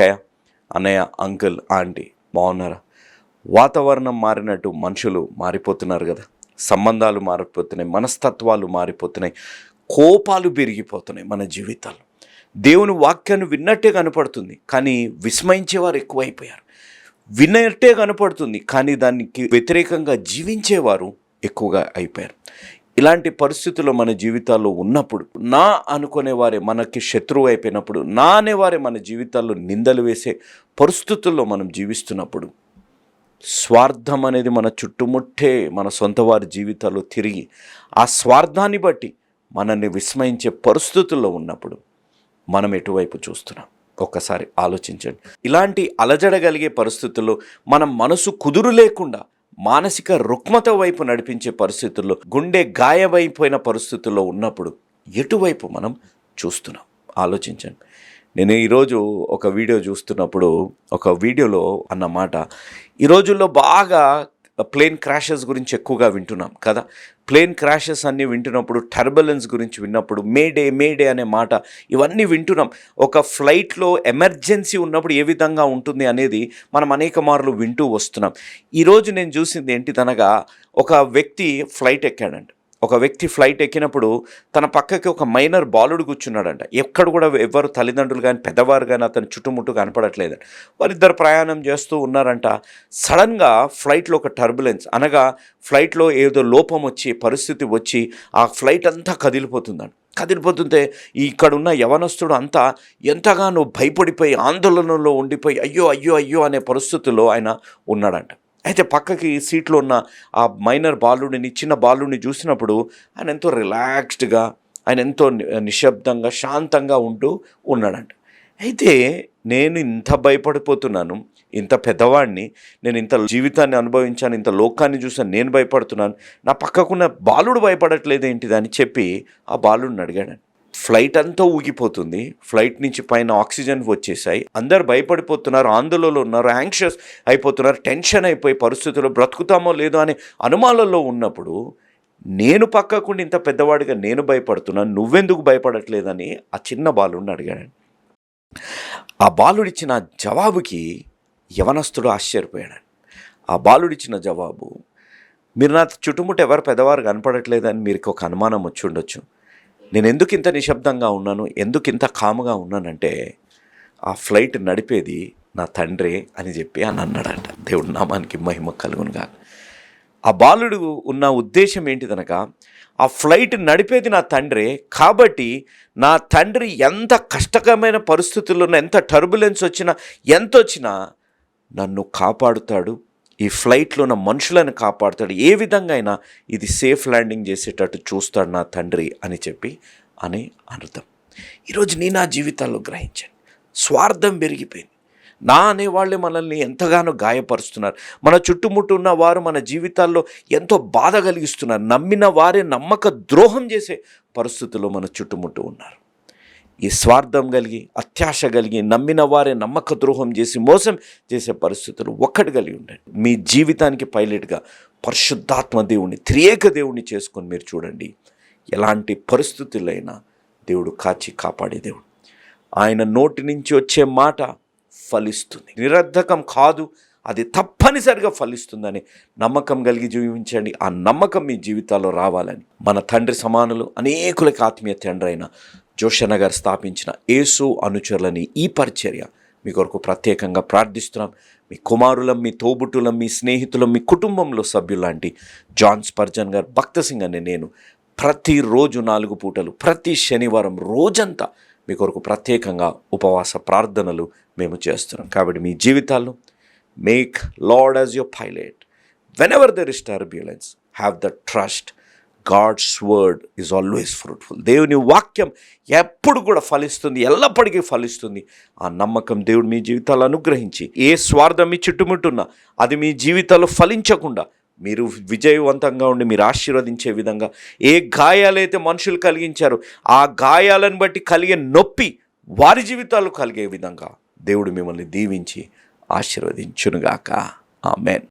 కాకయ్య అన్నయ్య uncle aunty బాగున్నారా? వాతావరణం మారినట్టు మనుషులు మారిపోతున్నారు కదా. సంబంధాలు మారిపోతున్నాయి మనస్తత్వాలు మారిపోతున్నాయి కోపాలు పెరిగిపోతున్నాయి మన జీవితాలు దేవుని వాక్యాన్ని విన్నట్టే కనపడుతుంది కానీ విస్మయించేవారు ఎక్కువైపోయారు. విన్నట్టే కనపడుతుంది కానీ దానికి వ్యతిరేకంగా జీవించేవారు ఎక్కువగా అయిపోయారు. ఇలాంటి పరిస్థితుల్లో మన జీవితాల్లో ఉన్నప్పుడు నా అనుకునేవారే మనకి శత్రువు అయిపోయినప్పుడు నా అనేవారే మన జీవితాల్లో నిందలు వేసే పరిస్థితుల్లో మనం జీవిస్తున్నప్పుడు స్వార్థం అనేది మన చుట్టుముట్టే మన సొంత వారి జీవితాల్లో తిరిగి ఆ స్వార్థాన్ని బట్టి మనల్ని విస్మయించే పరిస్థితుల్లో ఉన్నప్పుడు మనం ఎటువైపు చూస్తున్నాం? ఒక్కసారి ఆలోచించండి. ఇలాంటి అలజడగలిగే పరిస్థితుల్లో మన మనసు కుదురు లేకుండా మానసిక రుగ్మత వైపు నడిపించే పరిస్థితుల్లో గుండె గాయమైపోయిన పరిస్థితుల్లో ఉన్నప్పుడు ఎటువైపు మనం చూస్తున్నాం? ఆలోచించండి. నేను ఈరోజు ఒక వీడియో చూస్తున్నప్పుడు ఒక వీడియోలో అన్నమాట ఈ రోజుల్లో బాగా ప్లేన్ క్రాషెస్ గురించి ఎక్కువగా వింటున్నాం కదా? ప్లేన్ క్రాషెస్ అన్నీ వింటున్నప్పుడు టర్బులెన్స్ గురించి విన్నప్పుడు మేడే మేడే అనే మాట ఇవన్నీ వింటున్నాం. ఒక ఫ్లైట్లో ఎమర్జెన్సీ ఉన్నప్పుడు ఏ విధంగా ఉంటుంది అనేది మనం అనేక మార్లు వింటూ వస్తున్నాం. ఈరోజు నేను చూసింది ఏంటిదనగా ఒక వ్యక్తి ఫ్లైట్ ఎక్కాడంట. ఒక వ్యక్తి ఫ్లైట్ ఎక్కినప్పుడు తన పక్కకి ఒక మైనర్ బాలుడు కూర్చున్నాడంట. ఎక్కడ కూడా ఎవరు తల్లిదండ్రులు కానీ పెద్దవారు కానీ అతని చుట్టుముట్టు కనపడట్లేదు. వారిద్దరు ప్రయాణం చేస్తూ ఉన్నారంట. సడన్గా ఫ్లైట్లో ఒక టర్బులెన్స్ అనగా ఫ్లైట్లో ఏదో లోపం వచ్చి పరిస్థితి వచ్చి ఆ ఫ్లైట్ అంతా కదిలిపోతుందంట. కదిలిపోతుంటే ఇక్కడ ఉన్న యవనస్తుడు అంతా ఎంతగానో భయపడిపోయి ఆందోళనలో ఉండిపోయి అయ్యో అయ్యో అయ్యో అనే పరిస్థితుల్లో ఆయన ఉన్నాడంట. అయితే పక్కకి సీట్లో ఉన్న ఆ మైనర్ బాలుడిని చిన్న బాలుడిని చూసినప్పుడు ఆయన ఎంతో రిలాక్స్డ్గా ఆయన ఎంతో నిశ్శబ్దంగా శాంతంగా ఉంటూ ఉన్నాడంట. అయితే నేను ఇంత భయపడిపోతున్నాను ఇంత పెద్దవాడిని నేను ఇంత జీవితాన్ని అనుభవించాను ఇంత లోకాన్ని చూసాను నేను భయపడుతున్నాను నా పక్కకున్న బాలుడు భయపడట్లేదు ఏంటిది అని చెప్పి ఆ బాలుడిని అడిగాడు ఫ్లైట్ అంతా ఊగిపోతుంది. ఫ్లైట్ నుంచి పైన ఆక్సిజన్ వచ్చేసాయి. అందరు భయపడిపోతున్నారు ఆందోళనలో ఉన్నారు యాంగ్షియస్ అయిపోతున్నారు టెన్షన్ అయిపోయి పరిస్థితుల్లో బ్రతుకుతామో లేదో అనే అనుమానంలో ఉన్నప్పుడు నేను పక్కకుండా ఇంత పెద్దవాడిగా నేను భయపడుతున్నాను నువ్వెందుకు భయపడట్లేదని ఆ చిన్న బాలుడిని అడిగాడు ఆ బాలుడిచ్చిన జవాబుకి యవనస్తుడు ఆశ్చర్యపోయాడు ఆ బాలుడిచ్చిన జవాబు మీరు నా చుట్టుముట్టు ఎవరు పెద్దవారు కనపడట్లేదని మీకు ఒక అనుమానం వచ్చి ఉండొచ్చు. నేను ఎందుకు ఇంత నిశ్శబ్దంగా ఉన్నాను? ఎందుకు ఇంత కాముగా ఉన్నానంటే ఆ ఫ్లైట్ నడిపేది నా తండ్రి అని చెప్పి అని అన్నాడంట. దేవుడి నామానికి మహిమ కలుగునుగా ఆ బాలుడు ఉన్న ఉద్దేశం ఏంటిదనగా ఆ ఫ్లైట్ నడిపేది నా తండ్రే కాబట్టి నా తండ్రి ఎంత కష్టకరమైన పరిస్థితుల్లో ఉన్న, ఎంత టర్బులెన్స్ వచ్చినా ఎంత వచ్చినా నన్ను కాపాడుతాడు ఈ ఫ్లైట్లో ఉన్న మనుషులను కాపాడుతాడు. ఏ విధంగా అయినా ఇది సేఫ్ ల్యాండింగ్ చేసేటట్టు చూస్తాడు నా తండ్రి అని చెప్పి అని అర్థం. ఈరోజు నీ నా జీవితాల్లో గ్రహించాను స్వార్థం పెరిగిపోయింది. నా అనేవాళ్ళే మనల్ని ఎంతగానో గాయపరుస్తున్నారు. మన చుట్టుముట్టు ఉన్న వారు మన జీవితాల్లో ఎంతో బాధ కలిగిస్తున్నారు. నమ్మిన వారే నమ్మక ద్రోహం చేసే పరిస్థితుల్లో మన చుట్టుముట్టు ఉన్నారు. ఈ స్వార్థం కలిగి అత్యాశ కలిగి నమ్మిన వారే నమ్మక ద్రోహం చేసి మోసం చేసే పరిస్థితులు ఒక్కటి కలిగి ఉండండి. మీ జీవితానికి పైలట్గా పరిశుద్ధాత్మ దేవుణ్ణి త్రియేక దేవుణ్ణి చేసుకొని మీరు చూడండి. ఎలాంటి పరిస్థితులైనా దేవుడు కాచి కాపాడే దేవుడు. ఆయన నోటి నుంచి వచ్చే మాట ఫలిస్తుంది. నిరర్ధకం కాదు అది తప్పనిసరిగా ఫలిస్తుందని నమ్మకం కలిగి జీవించండి. ఆ నమ్మకం మీ జీవితాల్లో రావాలని మన తండ్రి సమానులు అనేకులకి ఆత్మీయ తండ్రి అయిన జోషన్న గారు స్థాపించిన ఏసు అనుచరులని ఈ పరిచర్య మీ కొరకు ప్రత్యేకంగా ప్రార్థిస్తున్నాం. మీ కుమారులం మీ తోబుట్టులం మీ స్నేహితులం మీ కుటుంబంలో సభ్యులాంటి జాన్ స్పర్జన్ గారు భక్త సింగ్ అనే నేను ప్రతిరోజు నాలుగు పూటలు ప్రతి శనివారం రోజంతా మీ కొరకు ప్రత్యేకంగా ఉపవాస ప్రార్థనలు మేము చేస్తున్నాం. కాబట్టి మీ జీవితాల్లో make Lord as your pilot. Whenever there is turbulence have the trust God's word is always fruitful దేవుని వాక్యం ఎప్పుడు కూడా ఫలిస్తుంది ఎల్లప్పటికీ ఫలిస్తుంది. ఆ నమ్మకం దేవుడు మీ జీవితాలు అనుగ్రహించి ఏ స్వార్థం మీ చుట్టుముట్టున్నా అది మీ జీవితాల్లో ఫలించకుండా మీరు విజయవంతంగా ఉండి మీరు ఆశీర్వదించే విధంగా ఏ గాయాలైతే మనుషులు కలిగించారో ఆ గాయాలను బట్టి కలిగే నొప్పి వారి జీవితాలు కలిగే విధంగా దేవుడు మిమ్మల్ని దీవించి ఆశీర్వదించునుగాక. ఆమెన్.